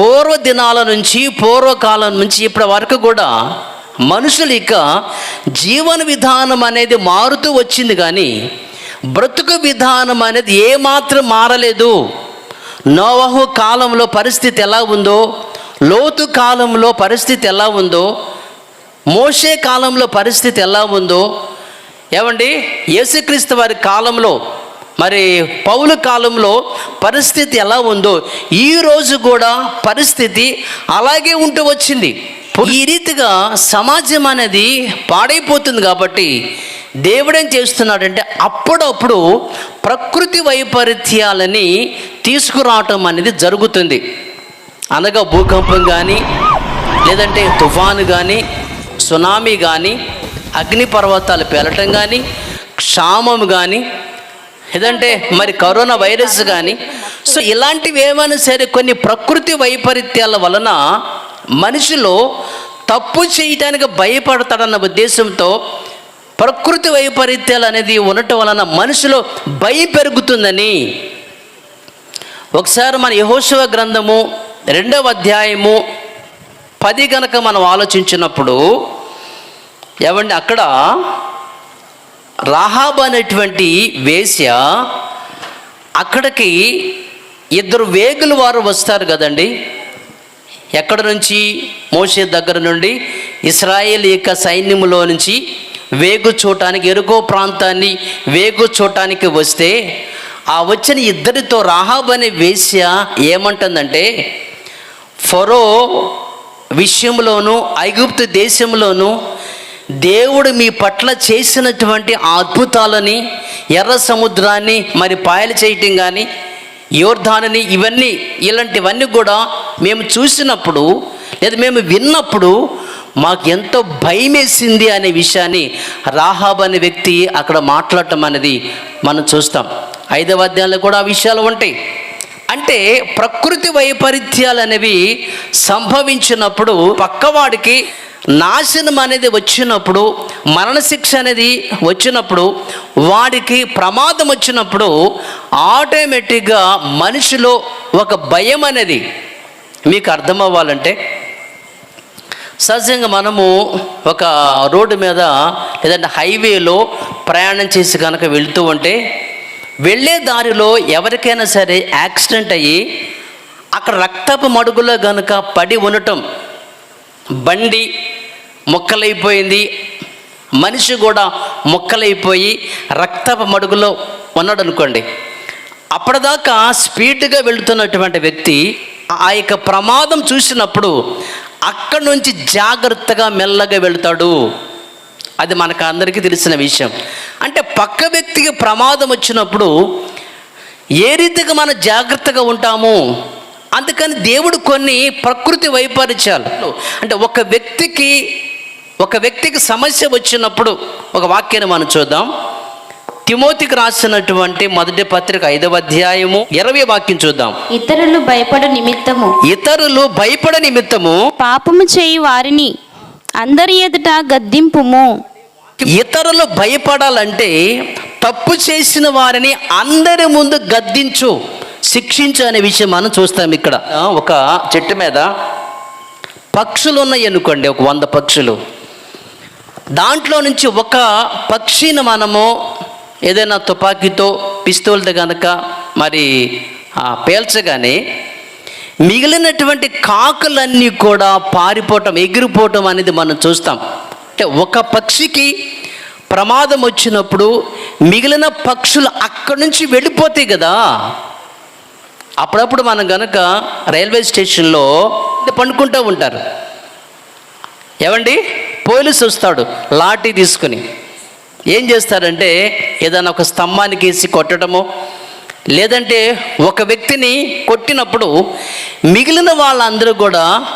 పూర్వ దినాల నుంచి పూర్వకాలం నుంచి ఇప్పటి వరకు కూడా మనుషులు ఇక జీవన విధానం అనేది మారుతూ వచ్చింది కానీ బ్రతుకు విధానం అనేది ఏమాత్రం మారలేదు. నోవహు కాలంలో పరిస్థితి ఎలా ఉందో లోతు కాలంలో పరిస్థితి ఎలా ఉందో మోసే కాలంలో పరిస్థితి ఎలా ఉందో ఏమండి? యేసుక్రీస్తు వారి కాలంలో మరి పౌల కాలంలో పరిస్థితి ఎలా ఉందో ఈ రోజు కూడా పరిస్థితి అలాగే ఉంటూ వచ్చింది. ఈ రీతిగా సమాజం అనేది పాడైపోతుంది కాబట్టి దేవుడేం చేస్తున్నాడంటే అప్పుడప్పుడు ప్రకృతి వైపరీత్యాలని తీసుకురావటం అనేది జరుగుతుంది. అనగా భూకంపం కానీ లేదంటే తుఫాను కానీ సునామీ కానీ అగ్నిపర్వతాలు పేలటం కానీ క్షామం కానీ ఏదంటే మరి కరోనా వైరస్ కానీ సో ఇలాంటివి ఏమైనా సరే కొన్ని ప్రకృతి వైపరీత్యాల వలన మనిషిలో తప్పు చేయటానికి భయపడతాడన్న ఉద్దేశంతో ప్రకృతి వైపరీత్యాలు అనేది ఉండటం వలన మనిషిలో భయం పెరుగుతుందని. ఒకసారి మన యహోశివ గ్రంథము రెండవ అధ్యాయము పది గనక మనం ఆలోచించినప్పుడు ఏమండి అక్కడ రాహాబ్ అనేటువంటి వేశ్య అక్కడికి ఇద్దరు వేగులు వారు వస్తారు కదండి. ఎక్కడ నుంచి? మోసే దగ్గర నుండి ఇస్రాయేల్ యొక్క సైన్యములో నుంచి వేగు చూడటానికి ఎరుకో ప్రాంతాన్ని వేగు చూడటానికి వస్తే ఆ వచ్చిన ఇద్దరితో రాహాబ్ అనే వేశ్య ఏమంటుందంటే ఫరో విషయంలోనూ ఐగుప్తు దేశంలోనూ దేవుడు మీ పట్ల చేసినటువంటి అద్భుతాలని ఎర్ర సముద్రాన్ని మరి పాయలు చేయటం కానీ యోర్ధానని ఇవన్నీ ఇలాంటివన్నీ కూడా మేము చూసినప్పుడు లేదా మేము విన్నప్పుడు మాకు ఎంతో భయమేసింది అనే విషయాన్ని రాహాబ్ అనే వ్యక్తి అక్కడ మాట్లాడటం అనేది మనం చూస్తాం. ఐదవ అధ్యాయంలో కూడా ఆ విషయాలు ఉంటాయి. అంటే ప్రకృతి వైపరీత్యాలు అనేవి సంభవించినప్పుడు పక్కవాడికి నాశనం అనేది వచ్చినప్పుడు మరణశిక్ష అనేది వచ్చినప్పుడు వాడికి ప్రమాదం వచ్చినప్పుడు ఆటోమేటిక్గా మనిషిలో ఒక భయం అనేది మీకు అర్థం అవ్వాలంటే సహజంగా మనము ఒక రోడ్డు మీద లేదంటే హైవేలో ప్రయాణం చేసి కనుక వెళ్తూ ఉంటే వెళ్ళే దారిలో ఎవరికైనా సరే యాక్సిడెంట్ అయ్యి అక్కడ రక్తపు మడుగులో కనుక పడి ఉండటం బండి మొక్కలైపోయింది. మనిషి కూడా మొక్కలైపోయి రక్తపు మడుగులో ఉన్నాడు అనుకోండి అప్పటిదాకా స్పీడ్గా వెళుతున్నటువంటి వ్యక్తి ఆ యొక్క ప్రమాదం చూసినప్పుడు అక్కడి నుంచి జాగ్రత్తగా మెల్లగా వెళ్తాడు. అది మనకు అందరికీ తెలిసిన విషయం. అంటే పక్క వ్యక్తికి ప్రమాదం వచ్చినప్పుడు ఏ రీతిగా మనం జాగ్రత్తగా ఉంటాము? అందుకని దేవుడు కొన్ని ప్రకృతి వైపరీత్యాలు. అంటే ఒక వ్యక్తికి ఒక వ్యక్తికి సమస్య వచ్చినప్పుడు ఒక వాక్యాన్ని మనం చూద్దాం. తిమోతికి రాసినటువంటి మొదటి పత్రిక ఐదవ అధ్యాయము ఇరవై వాక్యం చూద్దాం. ఇతరులు భయపడు నిమిత్తము. ఇతరులు భయపడ నిమిత్తము పాపము చేయి వారిని. అందరి ఎదుట గద్దింపుము. ఇతరులు భయపడాలంటే తప్పు చేసిన వారిని అందరి ముందు గద్దించు శిక్షించు అనే విషయం మనం చూస్తాం ఇక్కడ. ఒక చెట్టు మీద పక్షులు ఉన్నాయి అనుకోండి ఒక వంద పక్షులు. దాంట్లో నుంచి ఒక పక్షిని మనము ఏదైనా తుపాకీతో పిస్తోల్తో కనుక మరి ఆ, పేల్చగానే మిగిలినటువంటి కాకులన్నీ కూడా పారిపోవటం ఎగిరిపోవటం అనేది మనం చూస్తాం. అంటే ఒక పక్షికి ప్రమాదం వచ్చినప్పుడు మిగిలిన పక్షులు అక్కడి నుంచి వెళ్ళిపోతాయి కదా. అప్పుడప్పుడు మనం గనక రైల్వే స్టేషన్లో పండుకుంటూ ఉంటారు. ఏమండి పోలీసు వస్తాడు లాఠీ తీసుకుని. ఏం చేస్తారంటే ఏదైనా ఒక స్తంభానికి వేసి కొట్టడము లేదంటే ఒక వ్యక్తిని కొట్టినప్పుడు మిగిలిన వాళ్ళందరూ కూడా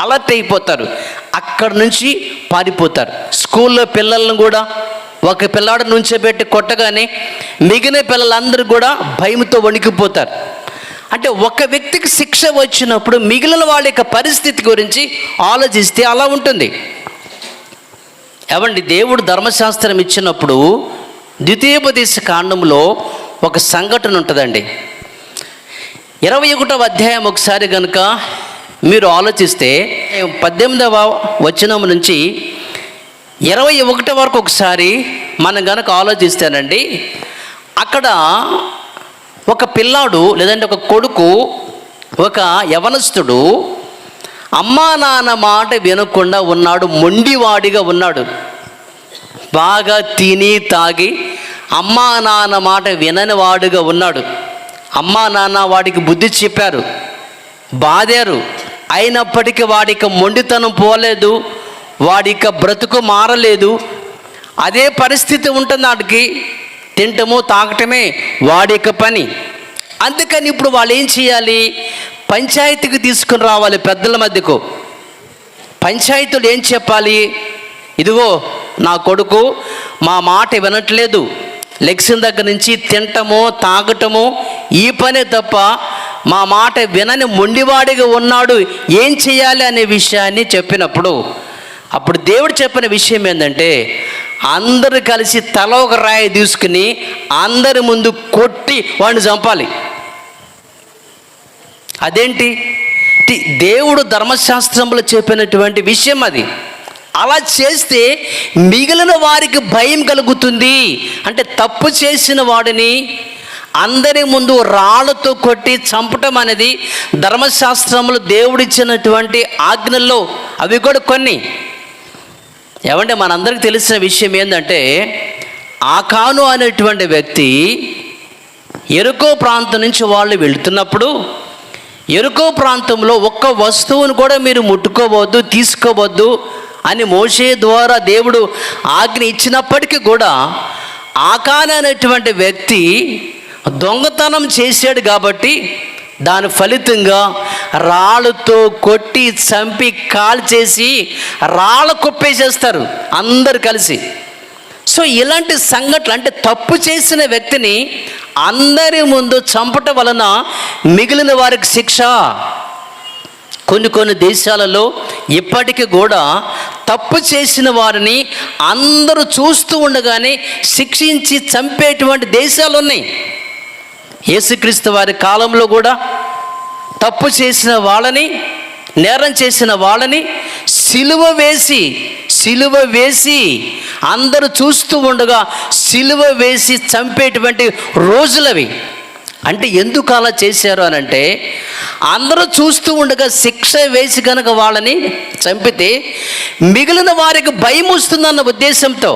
అలర్ట్ అయిపోతారు. అక్కడ నుంచి పారిపోతారు. స్కూల్లో పిల్లలను కూడా ఒక పిల్లాడు నుంచోబెట్టి కొట్టగానే మిగిలిన పిల్లలందరూ కూడా భయంతో వణికిపోతారు. అంటే ఒక వ్యక్తికి శిక్ష వచ్చినప్పుడు మిగిలిన వాళ్ళ యొక్క పరిస్థితి గురించి ఆలోచిస్తే అలా ఉంటుంది. ఏమండి దేవుడు ధర్మశాస్త్రం ఇచ్చినప్పుడు ద్వితీయోపదేశ కాండంలో ఒక సంఘటన ఉంటుందండి. ఇరవై ఒకటవ అధ్యాయం ఒకసారి కనుక మీరు ఆలోచిస్తే పద్దెనిమిదవ వచనం నుంచి ఇరవై ఒకటి వరకు ఒకసారి మనం కనుక ఆలోచిస్తానండి అక్కడ ఒక పిల్లాడు లేదంటే ఒక కొడుకు ఒక యవనస్తుడు అమ్మా నాన్న మాట వినకుండా ఉన్నాడు మొండివాడిగా ఉన్నాడు. బాగా తిని తాగి అమ్మా నాన్న మాట వినని వాడుగా ఉన్నాడు. అమ్మా నాన్న వాడికి బుద్ధి చెప్పారు బాదారు అయినప్పటికీ వాడికి మొండితనం పోలేదు వాడిక బ్రతుకు మారలేదు. అదే పరిస్థితి ఉంటుంది వాడికి తింటము తాగటమే వాడిక పని. అందుకని ఇప్పుడు వాళ్ళు ఏం చేయాలి? పంచాయతీకి తీసుకుని రావాలి పెద్దల మధ్యకు. పంచాయతీలు ఏం చెప్పాలి? ఇదిగో నా కొడుకు మా మాట వినట్లేదు. లెక్సిన్ దగ్గర నుంచి తినటము తాగటము ఈ పనే తప్ప మా మాట వినని మొండివాడిగా ఉన్నాడు. ఏం చేయాలి అనే విషయాన్ని చెప్పినప్పుడు అప్పుడు దేవుడు చెప్పిన విషయం ఏంటంటే అందరూ కలిసి తల ఒక రాయి తీసుకుని అందరి ముందు కొట్టి వాడిని చంపాలి. అదేంటి? దేవుడు ధర్మశాస్త్రంలో చెప్పినటువంటి విషయం అది. అలా చేస్తే మిగిలిన వారికి భయం కలుగుతుంది. అంటే తప్పు చేసిన వాడిని అందరి ముందు రాళ్ళతో కొట్టి చంపటం అనేది ధర్మశాస్త్రంలో దేవుడిచ్చినటువంటి ఆజ్ఞల్లో. అవి కూడా కొన్ని. ఏమంటే మనందరికి తెలిసిన విషయం ఏంటంటే ఆకాను అనేటువంటి వ్యక్తి ఎరుకో ప్రాంతం నుంచి వాళ్ళు వెళ్తున్నప్పుడు ఎరుకో ప్రాంతంలో ఒక్క వస్తువును కూడా మీరు ముట్టుకోవద్దు తీసుకోవద్దు అని మోషే ద్వారా దేవుడు ఆజ్ఞ ఇచ్చినప్పటికీ కూడా ఆకాన అనేటువంటి వ్యక్తి దొంగతనం చేశాడు కాబట్టి దాని ఫలితంగా రాళ్ళతో కొట్టి చంపి కాల్ చేసి రాళ్ళ కుప్పేసేస్తారు అందరు కలిసి. సో ఇలాంటి సంఘటనలు అంటే తప్పు చేసిన వ్యక్తిని అందరి ముందు చంపటం వలన మిగిలిన వారికి శిక్ష. కొన్ని కొన్ని దేశాలలో ఇప్పటికీ కూడా తప్పు చేసిన వారిని అందరూ చూస్తూ ఉండగానే శిక్షించి చంపేటువంటి దేశాలు ఉన్నాయి. యేసుక్రీస్తు వారి కాలంలో కూడా తప్పు చేసిన వాళ్ళని నేరం చేసిన వాళ్ళని సిలువ వేసి సిలువ వేసి అందరూ చూస్తూ ఉండగా సిలువ వేసి చంపేటువంటి రోజులవి. అంటే ఎందుకు అలా చేశారు అని అంటే అందరూ చూస్తూ ఉండగా శిక్ష వేసి కనుక వాళ్ళని చంపితే మిగిలిన వారికి భయం వస్తుందన్న ఉద్దేశంతో.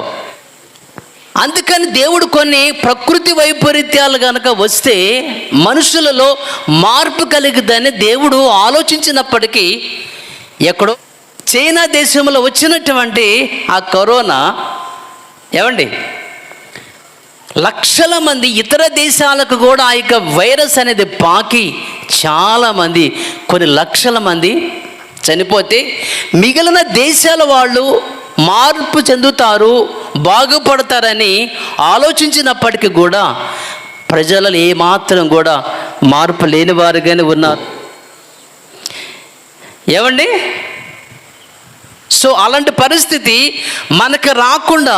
అందుకని దేవుడు కొన్ని ప్రకృతి వైపరీత్యాలు కనుక వస్తే మనుషులలో మార్పు కలిగిద్దని దేవుడు ఆలోచించినప్పటికీ ఎక్కడో చైనా దేశంలో వచ్చినటువంటి ఆ కరోనా ఏమండి? లక్షల మంది ఇతర దేశాలకు కూడా ఆ యొక్క వైరస్ అనేది పాకి చాలామంది కొన్ని లక్షల మంది చనిపోతే మిగిలిన దేశాల వాళ్ళు మార్పు చెందుతారు బాగుపడతారని ఆలోచించినప్పటికీ కూడా ప్రజలను ఏమాత్రం కూడా మార్పు లేని వారుగానే ఉన్నారు. ఏమండి? సో అలాంటి పరిస్థితి మనకు రాకుండా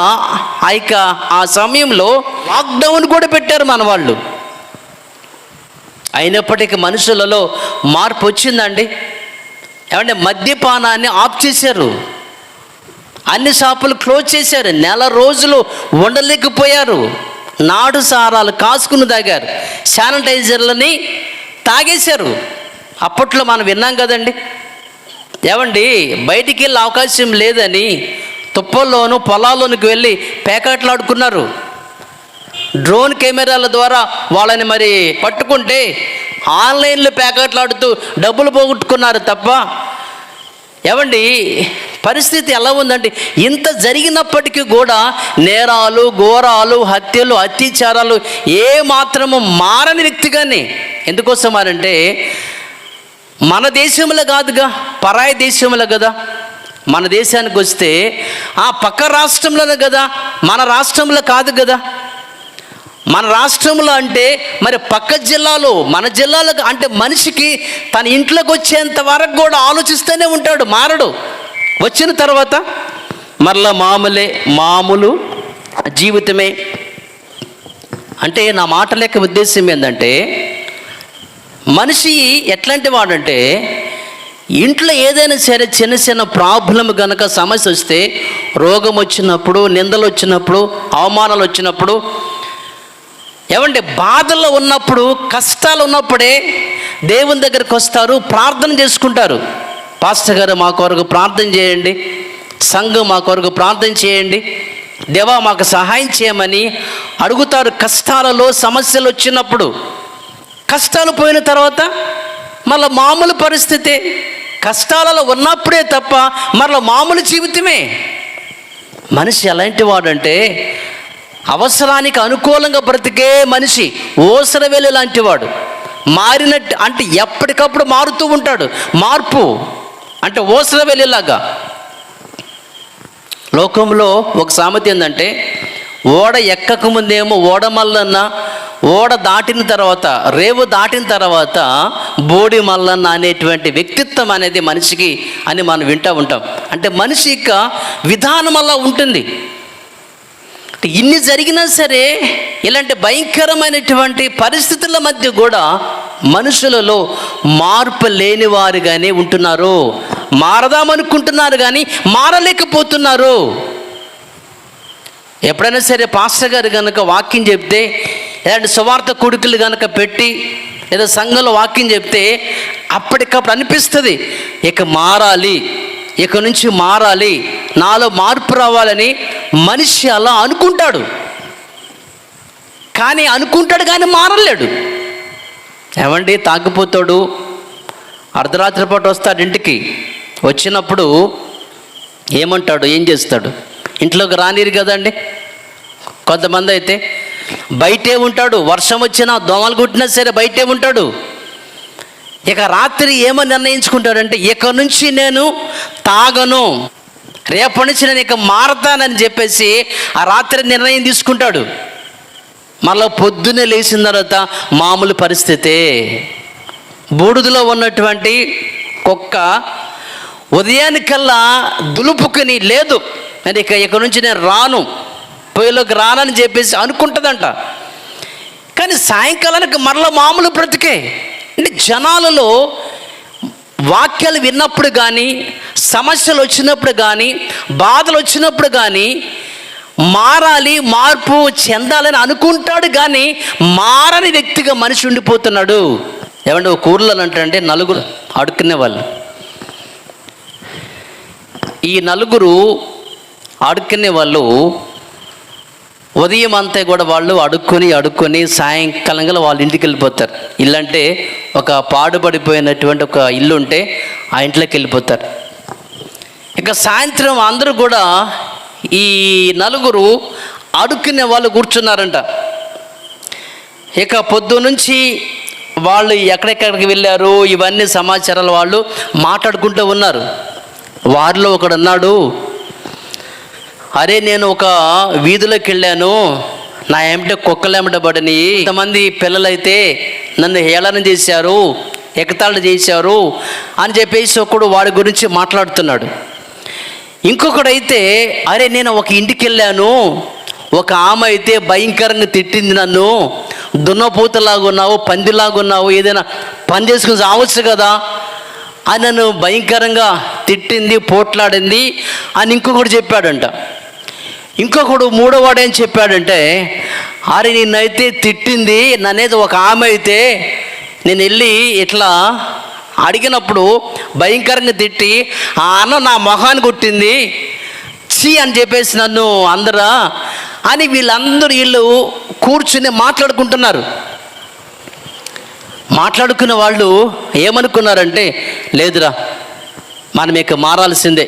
ఆ యొక్క ఆ సమయంలో లాక్డౌన్ కూడా పెట్టారు మన వాళ్ళు అయినప్పటికీ మనుషులలో మార్పు వచ్చిందండి. ఏమంటే మద్యపానాన్ని ఆఫ్ చేశారు. అన్ని షాపులు క్లోజ్ చేశారు. నెల రోజులు ఉండలేకపోయారు. నాడు సారాలు కాసుకుని తాగారు. శానిటైజర్లని తాగేశారు. అప్పట్లో మనం విన్నాం కదండి. ఏమండి బయటికి వెళ్ళే అవకాశం లేదని తుప్పల్లోను పొలాల్లోనికి వెళ్ళి పేకాట్లాడుకున్నారు. డ్రోన్ కెమెరాల ద్వారా వాళ్ళని మరి పట్టుకుంటే ఆన్లైన్లో పేకాట్లాడుతూ డబ్బులు పోగొట్టుకున్నారు తప్ప ఏమండి పరిస్థితి ఎలా ఉందండి? ఇంత జరిగినప్పటికీ కూడా నేరాలు ఘోరాలు హత్యలు అత్యాచారాలు ఏ మాత్రము మారని వ్యక్తిగానే ఎందుకోసం అంటే మన దేశంలో కాదుగా పరాయి దేశంలో కదా. మన దేశానికి వస్తే ఆ పక్క రాష్ట్రంలోనే కదా మన రాష్ట్రంలో కాదు కదా. మన రాష్ట్రంలో అంటే మరి పక్క జిల్లాలో మన జిల్లాలో అంటే మనిషికి తన ఇంట్లోకి వచ్చేంత వరకు కూడా ఆలోచిస్తూనే ఉంటాడు మారడు. వచ్చిన తర్వాత మరలా మామూలే మామూలు జీవితమే. అంటే నా మాట లేక ఉద్దేశం ఏంటంటే మనిషి ఎట్లాంటి వాడంటే ఇంట్లో ఏదైనా సరే చిన్న చిన్న ప్రాబ్లం కనుక సమస్య వస్తే రోగం వచ్చినప్పుడు నిందలు వచ్చినప్పుడు అవమానాలు వచ్చినప్పుడు ఏమంటే బాధల్లో ఉన్నప్పుడు కష్టాలు ఉన్నప్పుడే దేవుని దగ్గరికి వస్తారు ప్రార్థన చేసుకుంటారు. పాస్టర్ గారు మా కొరకు ప్రార్థన చేయండి సంఘం మా కొరకు ప్రార్థన చేయండి దేవా మాకు సహాయం చేయమని అడుగుతారు కష్టాలలో సమస్యలు వచ్చినప్పుడు. కష్టాలు పోయిన తర్వాత మళ్ళీ మామూలు పరిస్థితి. కష్టాలలో ఉన్నప్పుడే తప్ప మరలా మామూలు జీవితమే. మనిషి ఎలాంటి వాడంటే అవసరానికి అనుకూలంగా బ్రతికే మనిషి ఓసరవేలు లాంటి వాడు. మారినట్టు అంటే ఎప్పటికప్పుడు మారుతూ ఉంటాడు. మార్పు అంటే ఓసరవేలిలాగా లోకంలో ఒక సామెత ఏంటంటే ఓడ ఎక్కక ముందేమో ఓడమల్లన్న ఓడ దాటిన తర్వాత రేవు దాటిన తర్వాత బోడి మల్లన్న అనేటువంటి వ్యక్తిత్వం అనేది మనిషికి అని మనం వింటూ ఉంటాం. అంటే మనిషి యొక్క విధానం అలా ఉంటుంది. ఇన్ని జరిగినా సరే ఇలాంటి భయంకరమైనటువంటి పరిస్థితుల మధ్య కూడా మనుషులలో మార్పు లేని వారుగానే ఉంటున్నారు. మారదామనుకుంటున్నారు కానీ మారలేకపోతున్నారు. ఎప్పుడైనా సరే పాస్టర్ గారు కనుక వాక్యం చెప్తే ఇలాంటి సువార్త కొడుకులు కనుక పెట్టి ఏదో సంఘంలో వాక్యం చెప్తే అప్పటికప్పుడు అనిపిస్తుంది. ఇక మారాలి ఇక నుంచి మారాలి నాలో మార్పు రావాలని మనిషి అలా అనుకుంటాడు. కానీ అనుకుంటాడు కానీ మారలేడు. ఏమండి తాగిపోతాడు అర్ధరాత్రి పాటు వస్తాడు ఇంటికి. వచ్చినప్పుడు ఏమంటాడు ఏం చేస్తాడు? ఇంట్లోకి రానిరు కదండి. కొంతమంది అయితే బయటే ఉంటాడు వర్షం వచ్చినా దోమలు కుట్టినా సరే బయటే ఉంటాడు. ఇక రాత్రి ఏమో నిర్ణయించుకుంటాడంటే ఇక నుంచి నేను తాగను రేపటి నుంచి నేను ఇక మారతానని చెప్పేసి ఆ రాత్రి నిర్ణయం తీసుకుంటాడు. మళ్ళీ పొద్దున్నే లేచిన తర్వాత మామూలు పరిస్థితే బూడిదలో ఉన్నటువంటి కుక్క ఉదయానికల్లా దులుపుకుని లేదు. నేను ఇక ఇక నుంచి నేను రాను. పొయ్యిలోకి రానని చెప్పేసి అనుకుంటుందంట. కానీ సాయంకాలానికి మరలా మామూలు బ్రతికే. అంటే జనాలలో వాక్యాలు విన్నప్పుడు కానీ సమస్యలు వచ్చినప్పుడు కానీ బాధలు వచ్చినప్పుడు కానీ మారాలి మార్పు చెందాలని అనుకుంటాడు కానీ మారని వ్యక్తిగా మనిషి ఉండిపోతున్నాడు. ఏమంటే ఒక ఊర్లో అంటే నలుగురు అడుక్కునే వాళ్ళు. ఈ నలుగురు అడుక్కునే వాళ్ళు ఉదయం అంతా కూడా వాళ్ళు అడుక్కొని అడుక్కొని సాయంకాలంగా వాళ్ళ ఇంటికి వెళ్ళిపోతారు. ఇల్లంటే ఒక పాడుపడిపోయినటువంటి ఒక ఇల్లు ఉంటే ఆ ఇంట్లోకి వెళ్ళిపోతారు. ఇక సాయంత్రం అందరూ కూడా ఈ నలుగురు అడుక్కునే వాళ్ళు కూర్చున్నారంట. ఇక పొద్దు నుంచి వాళ్ళు ఎక్కడెక్కడికి వెళ్ళారు ఇవన్నీ సమాచారాలు వాళ్ళు మాట్లాడుకుంటూ ఉన్నారు. వారిలో ఒకడు అన్నాడు అరే నేను ఒక వీధిలోకి వెళ్ళాను. నా ఏమిటో కుక్కలు ఏమిటబడని ఇంతమంది పిల్లలైతే నన్ను హేళన చేశారు ఎగతాళి చేశారు అని చెప్పేసి ఒకడు వాడి గురించి మాట్లాడుతున్నాడు. ఇంకొకడైతే అరే నేను ఒక ఇంటికి వెళ్ళాను. ఒక ఆమె అయితే భయంకరంగా తిట్టింది నన్ను. దున్నపోతలాగా ఉన్నావు పందిలాగా ఉన్నావు ఏదైనా పని చేసుకుని రావచ్చు కదా అని నన్ను భయంకరంగా తిట్టింది పోట్లాడింది అని ఇంకొకటి చెప్పాడంట. ఇంకొకడు మూడోవాడు ఏం చెప్పాడంటే అరే నిన్నైతే తిట్టింది నన్నేది ఒక ఆమె అయితే నేను వెళ్ళి ఇట్లా అడిగినప్పుడు భయంకరంగా తిట్టి ఆ అన్న నా మొహాన్ని కొట్టింది. చీ అని చెప్పేసి నన్ను అందరా అని వీళ్ళందరూ వీళ్ళు కూర్చుని మాట్లాడుకుంటున్నారు. మాట్లాడుకున్న వాళ్ళు ఏమనుకున్నారంటే లేదురా మనం ఇక మారాల్సిందే.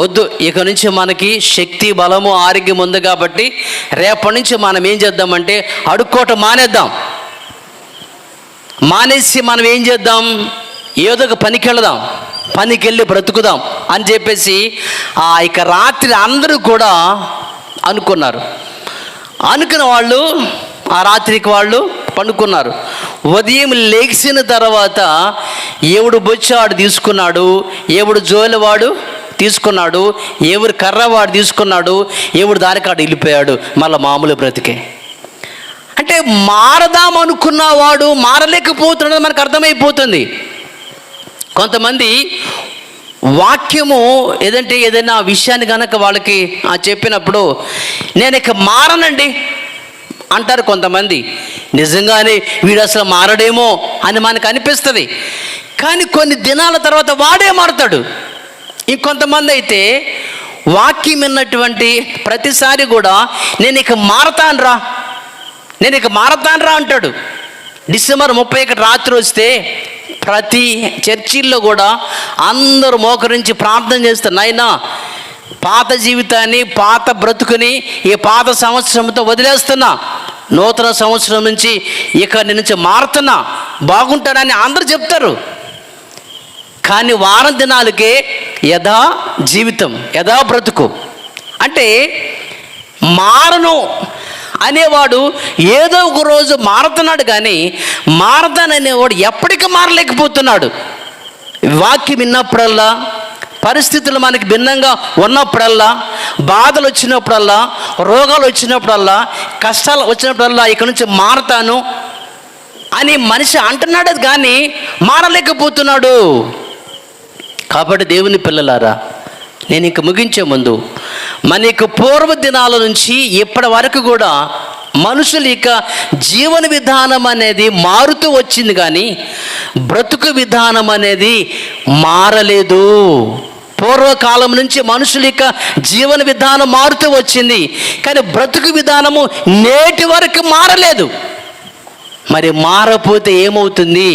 వద్దు. ఇక నుంచి మనకి శక్తి బలము ఆరోగ్యం ఉంది కాబట్టి రేపటి నుంచి మనం ఏం చేద్దామంటే అడుక్కోట మానేద్దాం. మానేసి మనం ఏం చేద్దాం? ఏదో ఒక పనికి వెళదాం. పనికి వెళ్ళి బ్రతుకుదాం అని చెప్పేసి ఆ ఇక రాత్రి అందరూ కూడా అనుకున్నారు. అనుకున్న వాళ్ళు ఆ రాత్రికి వాళ్ళు పండుకున్నారు. ఉదయం లేచిన తర్వాత ఎవడు బొచ్చాడు తీసుకున్నాడు? ఎవడు జోలవాడు? తీసుకున్నాడు ఎవరు కర్రవాడు తీసుకున్నాడు ఎవడు దారికాడు వెళ్ళిపోయాడు మళ్ళీ మామూలు బ్రతికే. అంటే మారదాం అనుకున్నవాడు మారలేకపోతున్నాడు మనకు అర్థమైపోతుంది. కొంతమంది వాక్యము ఏదంటే ఏదైనా విషయాన్ని కనుక వాళ్ళకి చెప్పినప్పుడు నేను ఇక మారనండి అంటారు కొంతమంది. నిజంగానే వీడు అసలు మారడేమో అని మనకు అనిపిస్తుంది. కానీ కొన్ని దినాల తర్వాత వాడే మారుతాడు. ఇంకొంతమంది అయితే వాక్యం విన్నటువంటి ప్రతిసారి కూడా నేను ఇక మారతానురా నేను ఇక మారతానురా అంటాడు. డిసెంబర్ ముప్పై ఒకటి రాత్రి వస్తే ప్రతి చర్చిల్లో కూడా అందరూ మోకరించి ప్రార్థన చేస్తారు. నాయనా పాత జీవితాన్ని పాత బ్రతుకుని ఈ పాత సంవత్సరంతో వదిలేస్తున్నా. నూతన సంవత్సరం నుంచి ఇక నుంచి మారుతున్నా. బాగుంటానని అందరూ చెప్తారు. కానీ వారం దినాలకే యథా జీవితం యథా బ్రతుకు. అంటే మారను అనేవాడు ఏదో ఒక రోజు మారుతున్నాడు కానీ మారతాననేవాడు ఎప్పటికీ మారలేకపోతున్నాడు. వాక్యం విన్నప్పుడల్లా పరిస్థితులు మనకి భిన్నంగా ఉన్నప్పుడల్లా బాధలు వచ్చినప్పుడల్లా రోగాలు వచ్చినప్పుడల్లా కష్టాలు వచ్చినప్పుడల్లా ఇక్కడి నుంచి మారతాను అని మనిషి అంటున్నాడు కానీ మారలేకపోతున్నాడు. కాబట్టి దేవుని పిల్లలారా నేను ఇక ముగించే ముందు మన యొక్క పూర్వ దినాల నుంచి ఇప్పటి వరకు కూడా మనుషుల యొక్క జీవన విధానం అనేది మారుతూ వచ్చింది కానీ బ్రతుకు విధానం అనేది మారలేదు. పూర్వకాలం నుంచి మనుషుల యొక్క జీవన విధానం మారుతూ వచ్చింది కానీ బ్రతుకు విధానము నేటి వరకు మారలేదు. మరి మారపోతే ఏమవుతుంది?